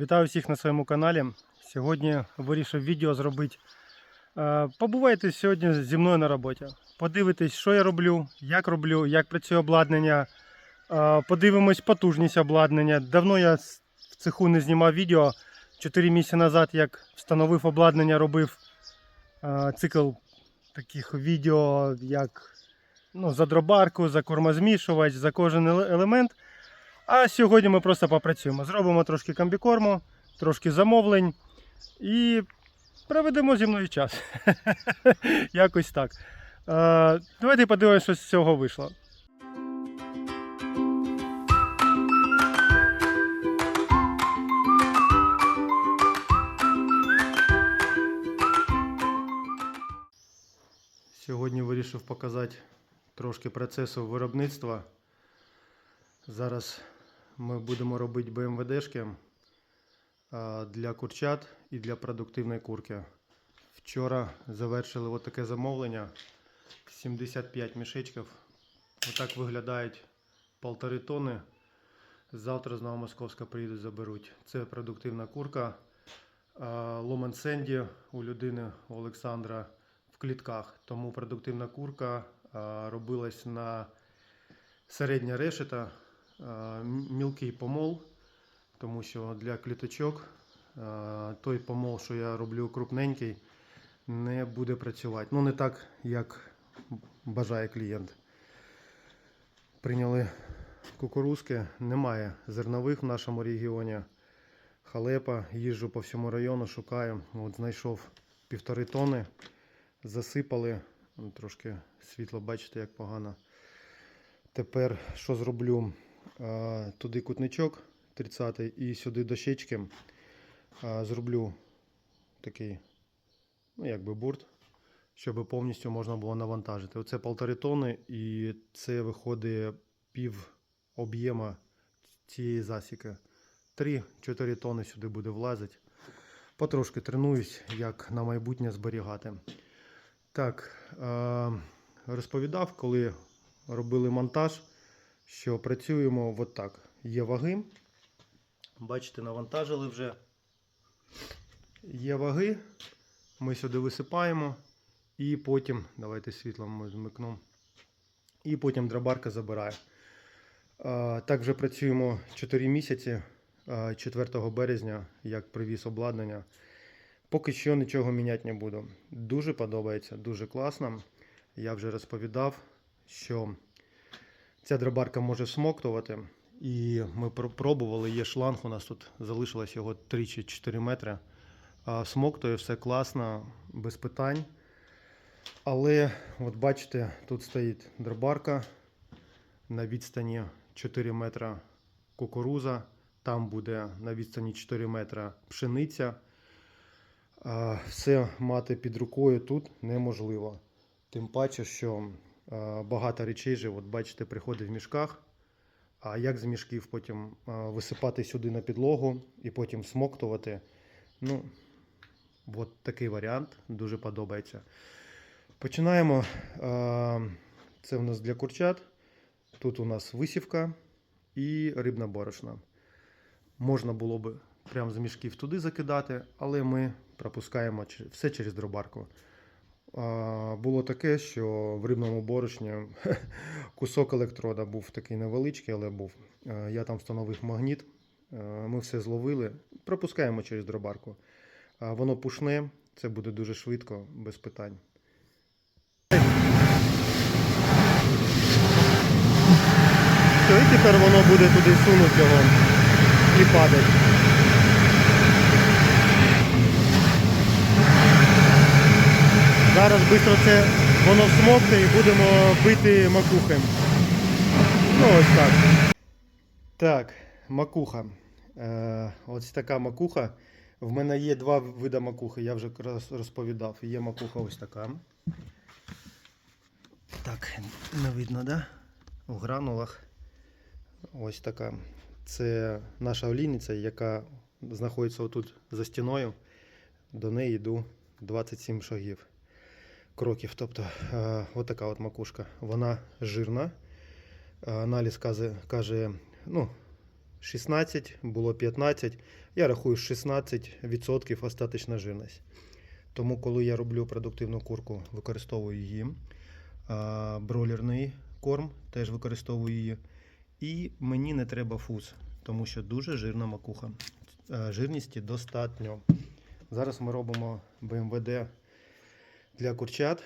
Вітаю всіх на своєму каналі. Сьогодні вирішив відео зробити. Е, Побувайте сьогодні зі мною на роботі. Подивитесь, що я роблю, як роблю, як працює обладнання. Е, Подивимось потужність обладнання. Давно я в цеху не знімав відео. Чотири місяці назад, як встановив обладнання, робив е, цикл таких відео, як ну, за дробарку, за кормозмішувач, за кожен елемент. А сьогодні ми просто попрацюємо. Зробимо трошки комбікорму, трошки замовлень і проведемо зі мною час. Якось так. Е, давайте подивимося, що з цього вийшло. Сьогодні вирішив показати трошки процесу виробництва. Зараз ми будемо робити БМВДшки для курчат і для продуктивної курки. Вчора завершили от таке замовлення. 75 мішечків. Отак виглядають полтори тони. Завтра з Новомосковська приїдуть, заберуть. Це продуктивна курка. Ломен Сенді у людини у Олександра в клітках. Тому продуктивна курка робилась на середня решета, мілкий помол, тому що для кліточок той помол, що я роблю крупненький, не буде працювати. Ну, не так, як бажає клієнт. Прийняли кукурузки, немає зернових в нашому регіоні. Халепа, їжджу по всьому району, шукаю. От знайшов півтори тони, засипали. Трошки світло, бачите, як погано. Тепер що зроблю? Туди кутничок 30 і сюди дощечки. Зроблю такий, ну якби бурт, щоб повністю можна було навантажити. Оце полтори тони, і це виходить пів об'єма цієї засіки. 3-4 тони сюди буде влазити. Потрошки тренуюсь, як на майбутнє зберігати. Так, розповідав, коли робили монтаж, що працюємо от так. Є ваги. Бачите, навантажили вже. Є ваги. Ми сюди висипаємо. І потім, давайте світлом ми змикнемо. І потім дробарка забирає. Так вже працюємо 4 місяці. Е, 4 березня, як привіз обладнання. Поки що нічого міняти не буду. Дуже подобається, дуже класно. Я вже розповідав, що ця дробарка може всмоктувати. І ми пробували, є шланг, у нас тут залишилось його 3 чи 4 метри. А, Всмоктує все класно, без питань. Але, от бачите, тут стоїть дробарка на відстані 4 метра кукуруза, там буде на відстані 4 метра пшениця. Все мати під рукою тут неможливо. Тим паче, що багато речей же, от бачите, приходить в мішках. А як з мішків потім висипати сюди на підлогу і потім смоктувати. Ну, от такий варіант дуже подобається. Починаємо. Це у нас для курчат. Тут у нас висівка і рибна борошна. Можна було б прямо з мішків туди закидати, але ми пропускаємо все через дробарку. Було таке, що в рибному борошні кусок електрода був такий невеличкий, але був. Я там встановив магніт. Ми все зловили, пропускаємо через дробарку. Воно пушне, це буде дуже швидко, без питань. І тепер воно буде туди сунути і падать. Зараз швидко це воно всмокне і будемо бити макухи. Ну ось так. Так, макуха. Е, ось така макуха. В мене є два види макухи, я вже розповідав. Є макуха ось така. Так, не видно, да? У гранулах. Ось така. Це наша олійниця, яка знаходиться отут за стіною. До неї йду 27 шагів. Кроків. Тобто, е, отака от макушка. Вона жирна. Е, Аналіз каже, каже, ну, 16, було 15. Я рахую 16% остаточна жирність. Тому, коли я роблю продуктивну курку, використовую її. А, бройлерний корм теж використовую її. І мені не треба фуз, тому що дуже жирна макуха. Е, Жирності достатньо. Зараз ми робимо БМВД для курчат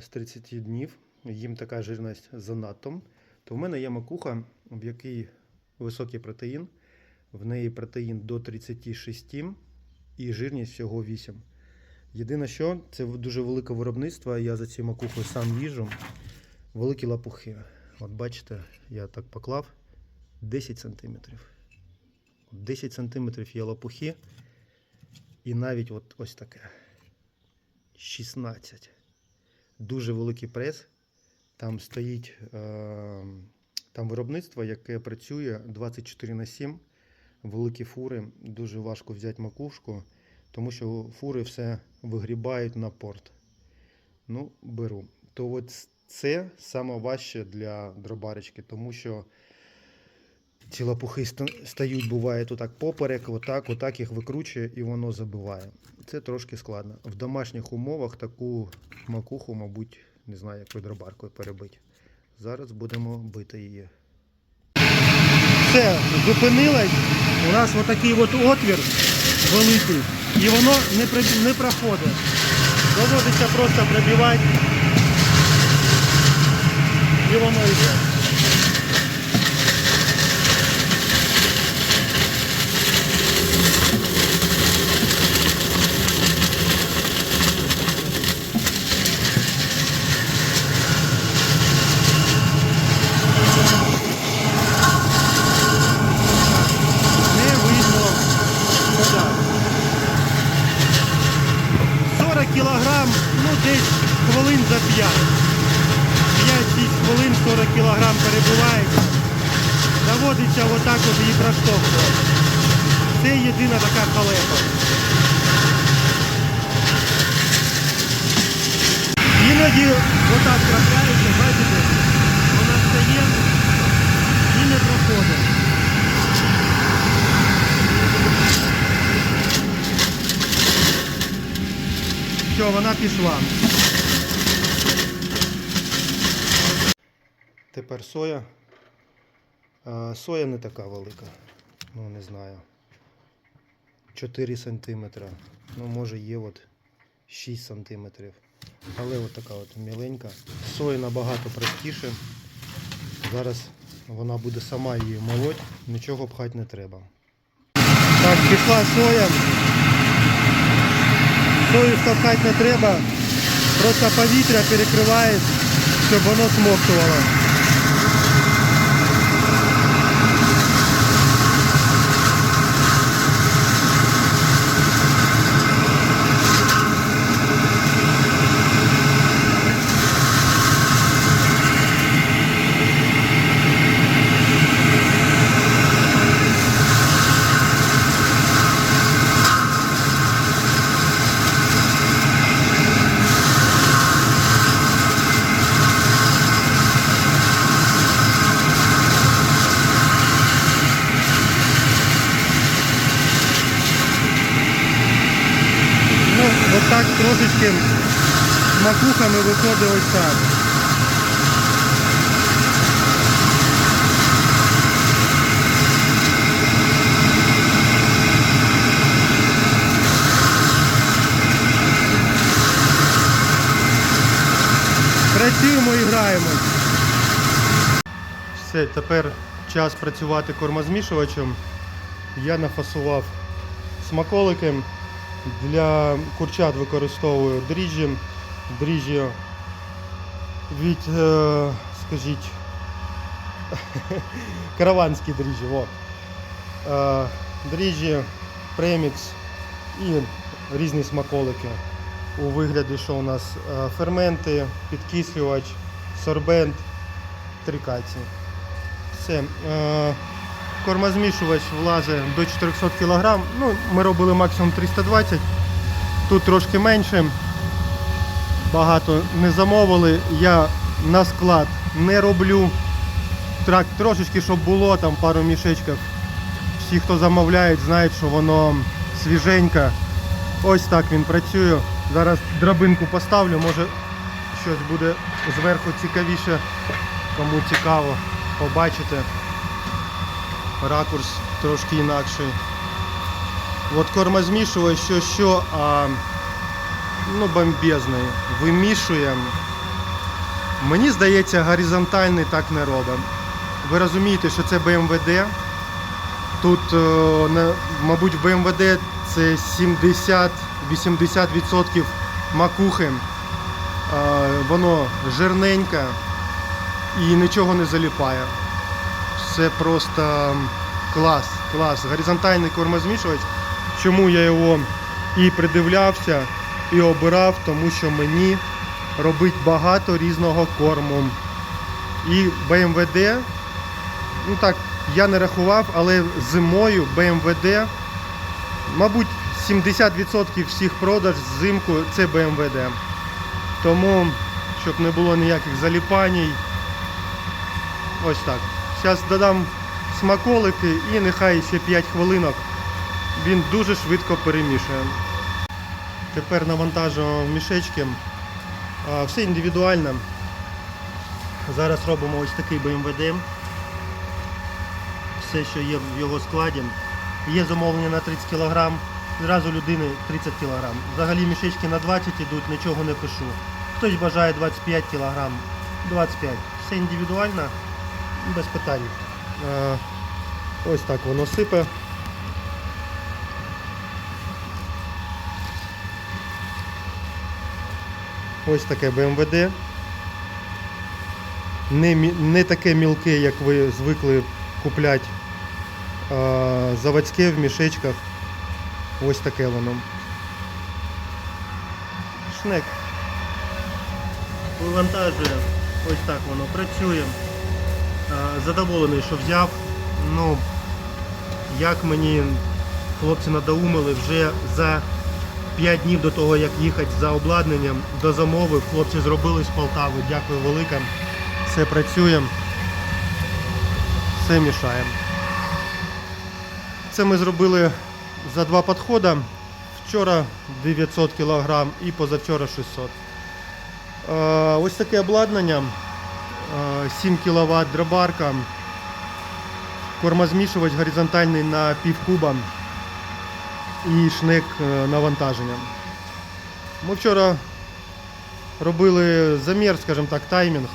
з 30 днів. Їм така жирність занадто. То в мене є макуха, в якій високий протеїн. В неї протеїн до 36 і жирність всього 8. Єдине, що це дуже велике виробництво. Я за цією макухою сам їжу. Великі лапухи. От бачите, я так поклав 10 сантиметрів. 10 сантиметрів є лопухи. І навіть от ось таке. 16. Дуже великий прес. Там стоїть е, там виробництво, яке працює 24 на 7. Великі фури. Дуже важко взяти макушку, тому що фури все вигрібають на порт. Ну, беру. То от це саме важче для дробарочки, тому що ці лопухи стають, буває, отак поперек, отак, отак їх викручує і воно забиває. Це трошки складно. В домашніх умовах таку макуху, мабуть, не знаю, якою дробаркою перебити. Зараз будемо бити її. Все, зупинилась. У нас отакий от отвір великий. І воно не, не проходить. Доводиться просто пробивати. І воно йде. Не видно. вода. 40 кілограм, ну десь хвилин за 5. 5-6 хвилин 40 кілограм перебувається. Доводиться проштовхувати. Це єдина така халепа. Іноді отак трапляється, бачите, вона стає і не проходить. Все, вона пішла. Тепер соя. Соя не така велика. Ну, не знаю. 4 сантиметра. Ну, може є от 6 сантиметрів. Але от така от міленька. Соя набагато простіше. Зараз вона буде сама її молоть, нічого пхати не треба. Так, пішла соя. Сою штовхати не треба, просто повітря перекриває, щоб воно смоктувало. Ну, от так трошечки з виходить ось так. Працюємо і граємо. Все, тепер час працювати кормозмішувачем. Я нафасував смаколики. Для курчат використовую дріжджі. Дріжджі від, е, скажіть, караванські дріжджі. Во. Е, дріжджі, премікс і різні смаколики. У вигляді, що у нас е, ферменти, підкислювач, сорбент, трикації. Все. Кормозмішувач влазить до 400 кг. Ну, ми робили максимум 320. Тут трошки менше. Багато не замовили. Я на склад не роблю. Так, трошечки, щоб було там пару мішечків всі, хто замовляють, знають, що воно свіженьке. Ось так він працює. Зараз драбинку поставлю, може щось буде зверху цікавіше, кому цікаво побачити. Ракурс трошки інакший. От кормозмішувач, що що, а ну бомбезний. Вимішуємо. Мені здається, горизонтальний так не робить. Ви розумієте, що це БМВД. Тут, е, мабуть, в БМВД це 70-80% макухи. Е, Воно жирненьке і нічого не заліпає. Це просто клас, клас. Горизонтальний кормозмішувач. Чому я його і придивлявся, і обирав, тому що мені робить багато різного корму. І БМВД, ну так, я не рахував, але зимою БМВД, мабуть, 70% всіх продаж взимку це БМВД. Тому, щоб не було ніяких заліпаній, ось так. Зараз додам смаколики і нехай ще 5 хвилинок. Він дуже швидко перемішує. Тепер навантажуємо мішечки. Все індивідуально. Зараз робимо ось такий БМВД. Все, що є в його складі. Є замовлення на 30 кг, зразу людини 30 кг. Взагалі мішечки на 20 йдуть, нічого не пишу. Хтось бажає 25 кг, 25. Все індивідуально, без питань. Ось так воно сипе. Ось таке БМВД. Не, не таке мілке, як ви звикли купляти а, заводське в мішечках. Ось таке воно. Шнек. Вивантажує. Ось так воно працює. Задоволений, що взяв. Ну, як мені хлопці надоумили вже за 5 днів до того, як їхати за обладнанням, до замови, хлопці зробили з Полтави. Дякую велике. Все працює. Все мішаємо. Це ми зробили за два підходи. Вчора 900 кг і позавчора 600 Е, Ось таке обладнання. Е, 7 кВт дробарка. Кормозмішувач горизонтальний на пів куба і шнек е, навантаження. Ми вчора робили замір, скажімо так, таймінг.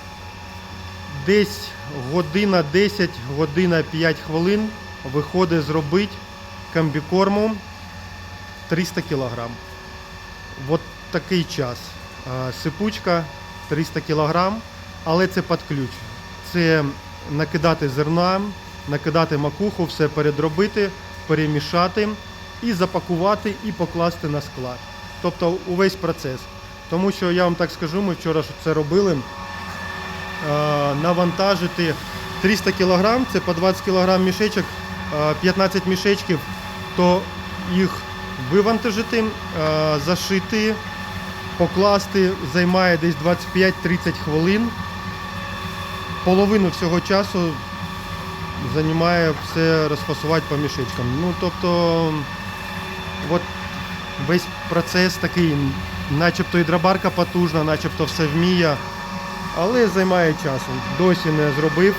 Десь година 10, година 5 хвилин виходить зробити комбікорму 300 кг. От такий час. Сипучка 300 кг, але це під ключ. Це накидати зерна, накидати макуху, все передробити, перемішати і запакувати і покласти на склад. Тобто увесь процес. Тому що я вам так скажу, ми вчора це робили. Е, Навантажити 300 кг, це по 20 кг мішечок, е, 15 мішечків, то їх вивантажити, е, зашити, покласти займає десь 25-30 хвилин. Половину всього часу займає все розфасувати по мішечкам. Ну, тобто, от весь процес такий, начебто і дробарка потужна, начебто все вміє, але займає часу. Досі не зробив.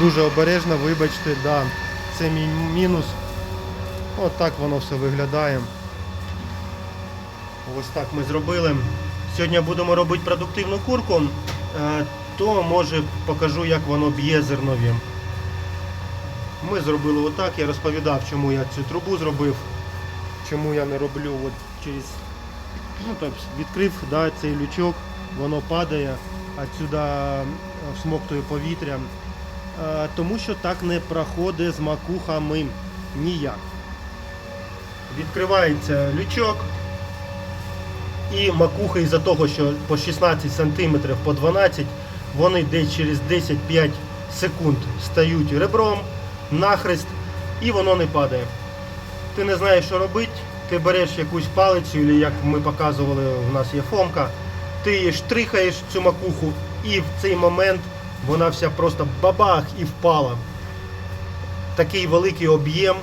Дуже обережно, вибачте, да, це мій мінус. От так воно все виглядає. Ось так ми зробили. Сьогодні будемо робити продуктивну курку, е, то може покажу, як воно б'є зернові. Ми зробили отак, я розповідав, чому я цю трубу зробив, чому я не роблю от через. Ну, так, відкрив да, цей лючок, воно падає, отсюди е, всмоктує повітря. Е, Тому що так не проходить з макухами ніяк. Відкривається лючок, і макухи із-за того, що по 16 см, по 12 вони десь через 10-5 секунд стають ребром, нахрест, і воно не падає. Ти не знаєш, що робити, ти береш якусь палицю, або як ми показували, у нас є фомка, ти її штрихаєш цю макуху, і в цей момент вона вся просто бабах і впала. такий великий об'єм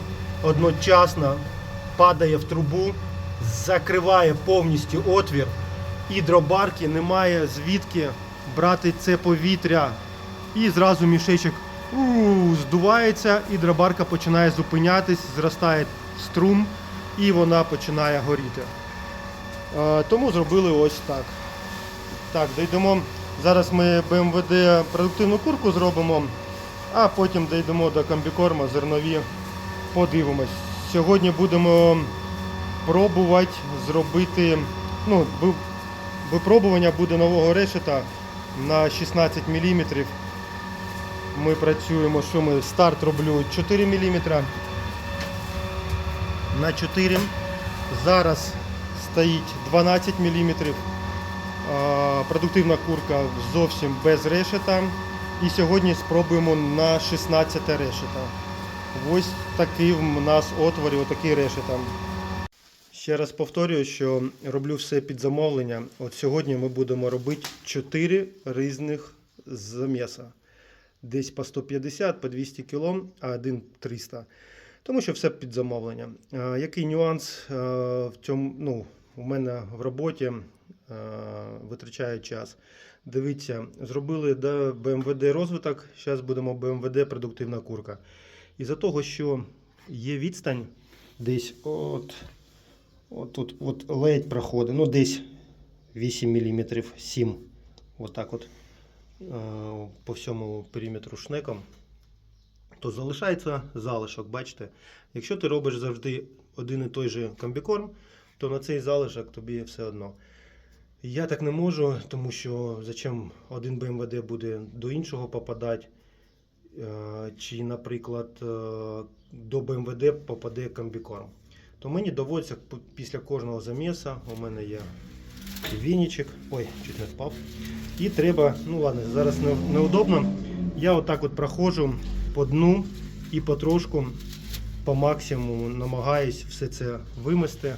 одночасно падає в трубу, закриває повністю отвір, і дробарки немає звідки брати це повітря. І зразу мішечок здувається, і дробарка починає зупинятись, зростає струм, і вона починає горіти. Е, Тому зробили ось так. Так, дійдемо. Зараз ми БМВД продуктивну курку зробимо, а потім дійдемо до комбікорма зернові. Подивимось. Сьогодні будемо пробувати зробити. Ну, випробування буде нового решета на 16 мм. Ми працюємо, що ми старт роблю 4 мм на 4. Зараз стоїть 12 мм. Продуктивна курка зовсім без решета. І сьогодні спробуємо на 16 решета. Ось такий в нас отвор отакий решета. Ще раз повторюю, що роблю все під замовлення. От сьогодні ми будемо робити 4 різних заміса. Десь по 150, по 200 кг, а один 300. Тому що все під замовлення. Який нюанс в цьому, ну, у мене в роботі витрачає час. Дивіться, зробили да, БМВД розвиток, зараз будемо БМВД продуктивна курка. Із-за того, що є відстань десь от, от тут от ледь проходить, ну десь 8 мм, 7 отак от, е, по всьому периметру шнеком, то залишається залишок, бачите. Якщо ти робиш завжди один і той же комбікорм, то на цей залишок тобі все одно. Я так не можу, тому що зачем один БМВД буде до іншого попадати, е, чи, наприклад, е, до БМВД попаде комбікорм. То мені доводиться після кожного заміса, у мене є вінічок, ой, чуть не впав. І треба, ну ладно, зараз неудобно. Я отак от проходжу по дну і потрошку по максимуму намагаюсь все це вимести.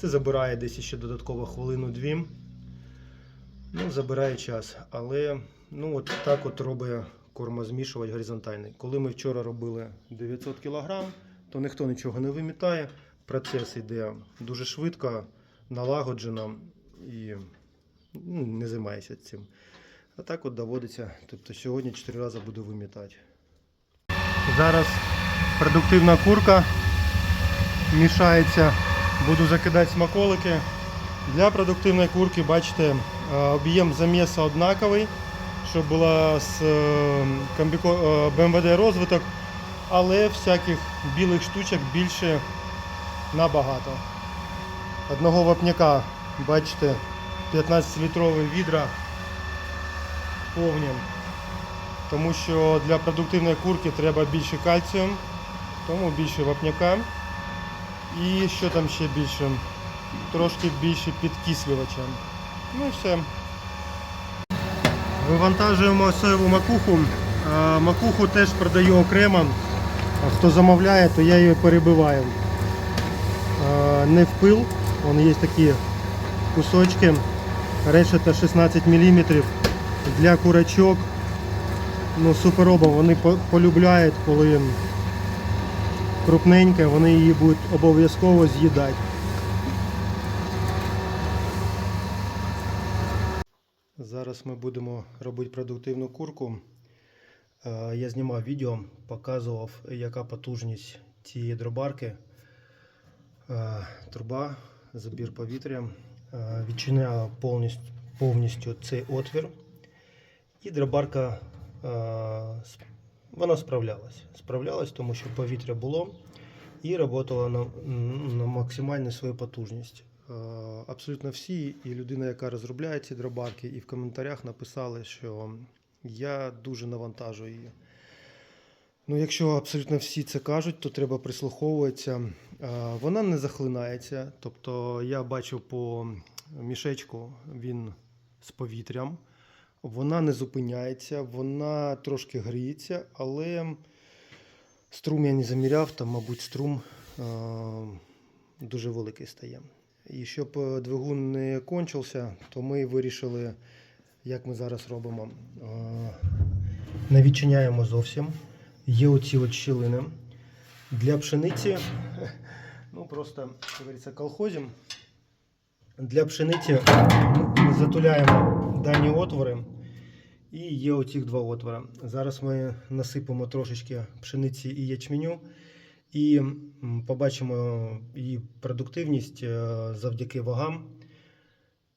Це забирає десь ще додатково хвилину-дві. Ну, забирає час. Але ну, от так от робить кормозмішувач горизонтальний. Коли ми вчора робили 900 кг, то ніхто нічого не вимітає. Процес йде дуже швидко, налагоджено і ну, не займається цим. А так от доводиться. Тобто сьогодні 4 рази буду вимітати. Зараз продуктивна курка мішається. Буду закидати смаколики. Для продуктивної курки, бачите, е, об'єм заміса однаковий, щоб була з е, е, БМВД розвиток, але всяких білих штучок більше набагато. Одного вапняка, бачите, 15-літрові відра повні. Тому що для продуктивної курки треба більше кальцію, тому більше вапняка. І що там ще більше? Трошки більше підкислювача. Ну і все. Вивантажуємо соєву макуху. Макуху теж продаю окремо. Хто замовляє, то я її перебиваю. Не в пил. Вон є такі кусочки. Решета 16 мм для курочок. Ну, супероба, вони полюбляють, коли крупненьке, вони її будуть обов'язково з'їдати. Зараз ми будемо робити продуктивну курку. Е, Я знімав відео, показував, яка потужність цієї дробарки. Е, Труба, забір повітря, е, відчиняла повністю, повністю цей отвір. І дробарка вона справлялась. Справлялась, тому що повітря було і працювала на, на максимальну свою потужність. Е, Абсолютно всі, і людина, яка розробляє ці дробарки, і в коментарях написали, що я дуже навантажую її. Ну, якщо абсолютно всі це кажуть, то треба прислуховуватися. Е, Вона не захлинається. Тобто я бачив по мішечку, він з повітрям. Вона не зупиняється, вона трошки гріється, але струм я не заміряв, там, мабуть, струм дуже великий стає. І щоб е, двигун не кончився, то ми вирішили, як ми зараз робимо. Не відчиняємо зовсім. Є оці от щілини. Для пшениці, ну просто, як говориться, колхозим. Для пшениці ми затуляємо дані отвори і є оці два отвори. Зараз ми насипемо трошечки пшениці і ячменю і побачимо її продуктивність е, завдяки вагам.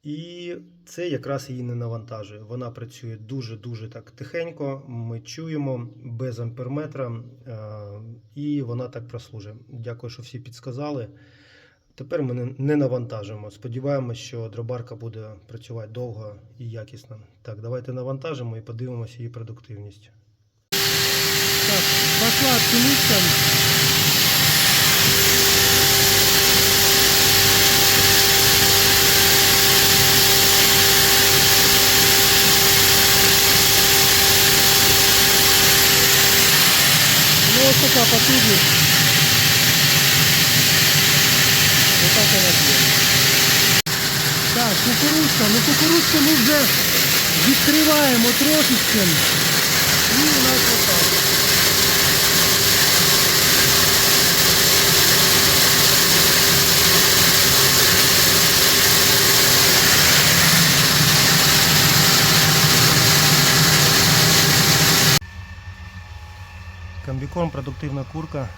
І це якраз її не навантажує. Вона працює дуже-дуже так тихенько. Ми чуємо без амперметра, е, і вона так прослужить. Дякую, що всі підсказали. Тепер ми не- навантажимо. Сподіваємось, що дробарка буде працювати довго і якісно. Так, давайте навантажимо і подивимося її продуктивність. Так, пошла пшениця. Ну, ось така Так, кукурузка. Ну кукурузку ми вже відкриваємо трошечки. І у нас отак. Комбікорм продуктивна курка.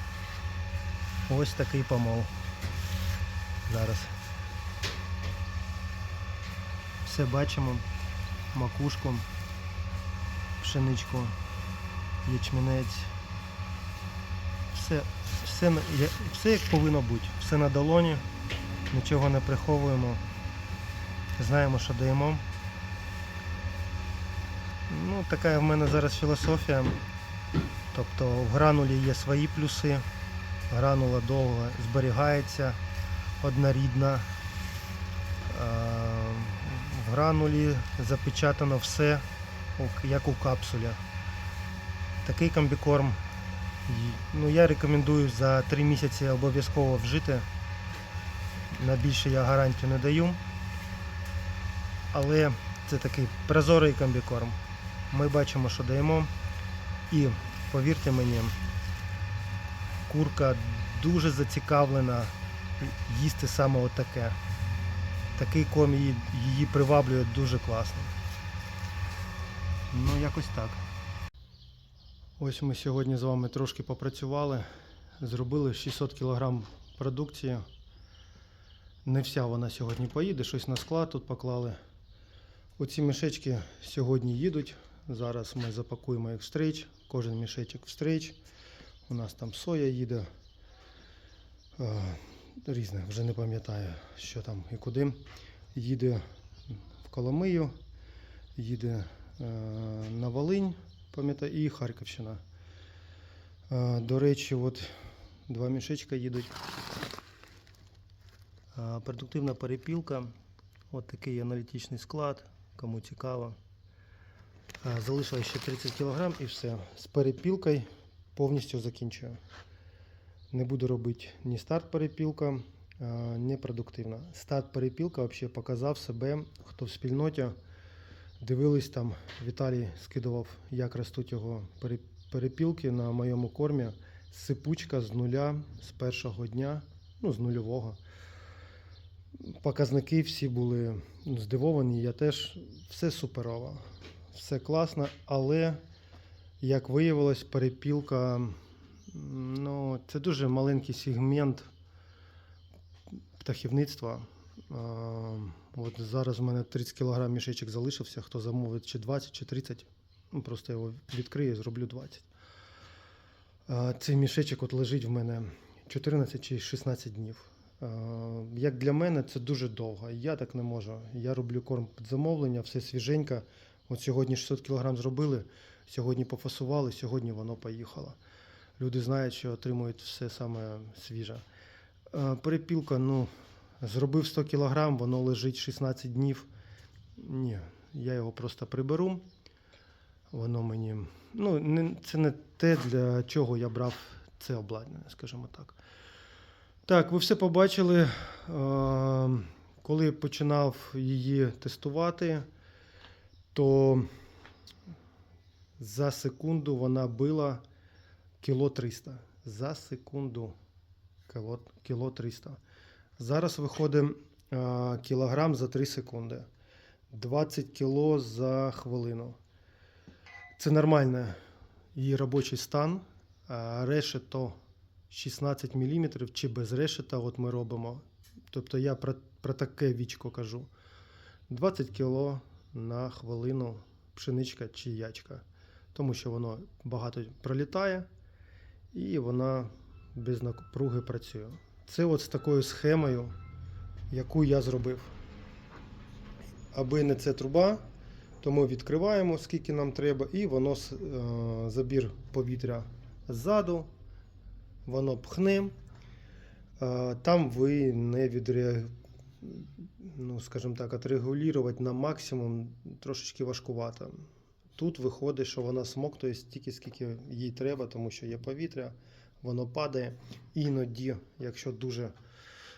Ось такий помол. Зараз. Все бачимо. Макушку, пшеничку, ячмінець. Все, все, все як повинно бути. Все на долоні, нічого не приховуємо. Знаємо, що даємо. Ну, така в мене зараз філософія. Тобто в гранулі є свої плюси, гранула довго зберігається, однорідна. Гранулі запечатано все, як у капсулі. Такий комбікорм. Ну, я рекомендую за 3 місяці обов'язково вжити. На більше я гарантію не даю. Але це такий прозорий комбікорм. Ми бачимо, що даємо. І повірте мені, курка дуже зацікавлена їсти саме отаке. Такий корм її, її приваблює дуже класно. Ну, якось так. Ось ми сьогодні з вами трошки попрацювали. Зробили 600 кг продукції. Не вся вона сьогодні поїде, щось на склад тут поклали. Оці мішечки сьогодні їдуть. Зараз ми запакуємо їх в стрейч. Кожен мішечок в стрейч. У нас там соя їде. Різне, вже не пам'ятаю, що там і куди. Їде в Коломию, їде е, на Волинь, пам'ятаю, і Харківщина. Е, До речі, от два мішечка їдуть. Е, Продуктивна перепілка. От такий аналітичний склад, кому цікаво. Е, Залишилось ще 30 кг і все. З перепілкою повністю закінчую. Не буду робити ні старт перепілка, е, ні продуктивна. Старт перепілка взагалі показав себе, хто в спільноті дивились там, Віталій скидував, як ростуть його перепілки на моєму кормі. Сипучка з нуля з першого дня, ну з нульового. Показники всі були ну, здивовані, я теж все суперово, все класно, але як виявилось, перепілка ну, це дуже маленький сегмент птахівництва. От зараз у мене 30 кг мішечок залишився. Хто замовить чи 20, чи 30, ну, просто його відкрию і зроблю 20. Цей мішечок от лежить в мене 14 чи 16 днів. Як для мене, це дуже довго. Я так не можу. Я роблю корм під замовлення, все свіженько. От сьогодні 600 кг зробили, сьогодні пофасували, сьогодні воно поїхало. Люди знають, що отримують все саме свіже. Е, Перепілка, ну, зробив 100 кг, воно лежить 16 днів. Ні, я його просто приберу. Воно мені. Ну, не, це не те, для чого я брав це обладнання, скажімо так. Так, ви все побачили. Е, Коли починав її тестувати, то за секунду вона била кіло 300. за секунду. Кіло, кіло 300. Зараз виходить а, кілограм за 3 секунди. 20 кіло за хвилину. Це нормальний її робочий стан. Решето 16 мм чи без решета от ми робимо. Тобто я про, про таке вічко кажу. 20 кіло на хвилину пшеничка чи ячка. Тому що воно багато пролітає і вона без напруги працює. Це от з такою схемою, яку я зробив. Аби не це труба, то ми відкриваємо, скільки нам треба, і воно е, забір повітря ззаду, воно пхне. Е, Там ви не відреагуєте, ну, скажімо так, отрегулювати на максимум трошечки важкувато. Тут виходить, що вона смоктує стільки, скільки їй треба, тому що є повітря, воно падає. Іноді, якщо дуже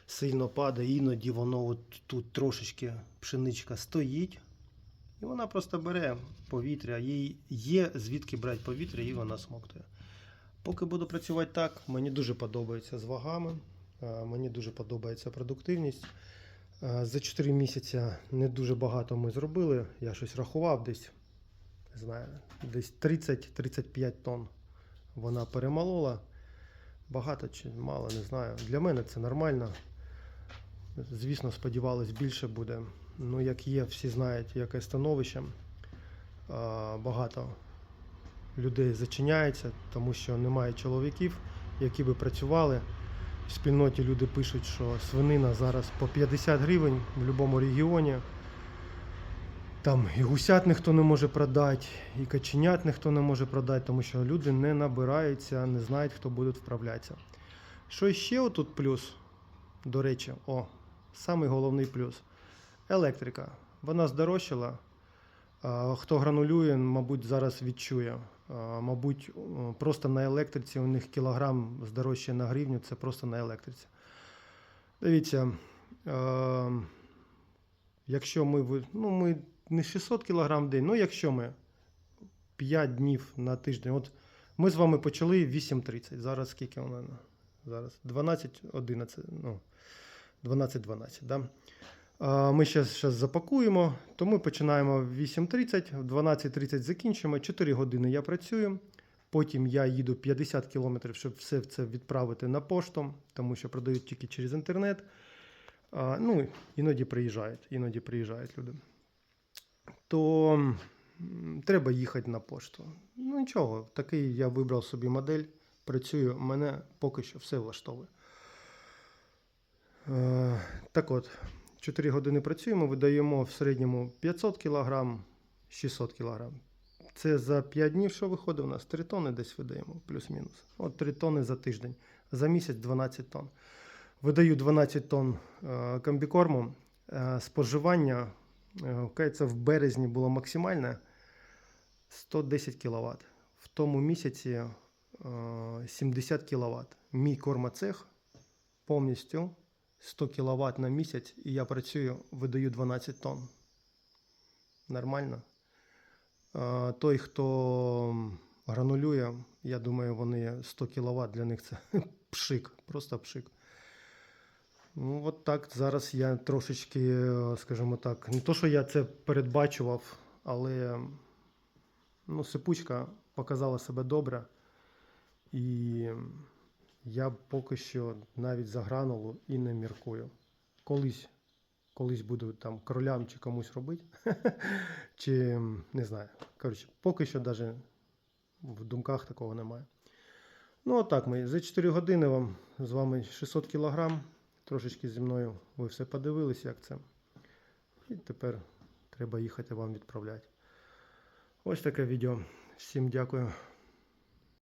сильно падає, іноді воно от тут трошечки пшеничка стоїть. І вона просто бере повітря, їй є звідки брати повітря, і вона смоктує. Поки буду працювати так, мені дуже подобається з вагами, е, мені дуже подобається продуктивність. Е, За 4 місяці не дуже багато ми зробили. Я щось рахував десь, не знаю, десь 30-35 тонн вона перемолола. Багато чи мало, не знаю. Для мене це нормально. Звісно, сподівались, більше буде. Ну, як є, всі знають, яке становище. Багато людей зачиняється, тому що немає чоловіків, які би працювали. В спільноті люди пишуть, що свинина зараз по 50 гривень в будь-якому регіоні. Там і гусят ніхто не може продати, і каченят ніхто не може продати, тому що люди не набираються, не знають, хто буде вправлятися. Що ще отут плюс, до речі, о, самий головний плюс. Електрика. Вона здорожчала. Хто гранулює, мабуть, зараз відчує. Мабуть, просто на електриці у них кілограм здорожчає на гривню, це просто на електриці. Дивіться, якщо ми, ну, ми не 600 кілограм в день, ну якщо ми 5 днів на тиждень, от ми з вами почали 8.30, зараз скільки вона? Зараз 12.11, ну, 12.12, да? Ми зараз запакуємо, то ми починаємо в 8.30, в 12.30 закінчимо. 4 години я працюю. Потім я їду 50 кілометрів, щоб все це відправити на пошту, тому що продають тільки через інтернет. Ну, іноді приїжджають, іноді приїжджають люди. То треба їхати на пошту. Ну нічого, такий я вибрав собі модель. Працюю, мене поки що все влаштовує. Е, так от, 4 години працюємо, видаємо в середньому 500 кг, 600 кг. Це за 5 днів, що виходить у нас? 3 тонни десь видаємо, плюс-мінус. От 3 тонни за тиждень. За місяць 12 тонн. Видаю 12 тонн е, комбікорму. Е, споживання, е, кажеться, в березні було максимальне 110 кВт. В тому місяці е, 70 кВт. Мій кормоцех повністю 100 кВт на місяць, і я працюю, видаю 12 тонн. Нормально. Е, Той, хто гранулює, я думаю, вони 100 кВт для них це пшик, просто пшик. Ну, от так зараз я трошечки, е, скажімо так, не то, що я це передбачував, але ну, сипучка показала себе добре. І я поки що навіть за гранулу і не міркую. Колись, колись буду там кролям чи комусь робити. чи не знаю. Коротше, поки що навіть в думках такого немає. Ну, отак ми. За 4 години вам з вами 600 кілограм. Трошечки зі мною ви все подивилися, як це. І тепер треба їхати вам відправляти. Ось таке відео. Всім дякую.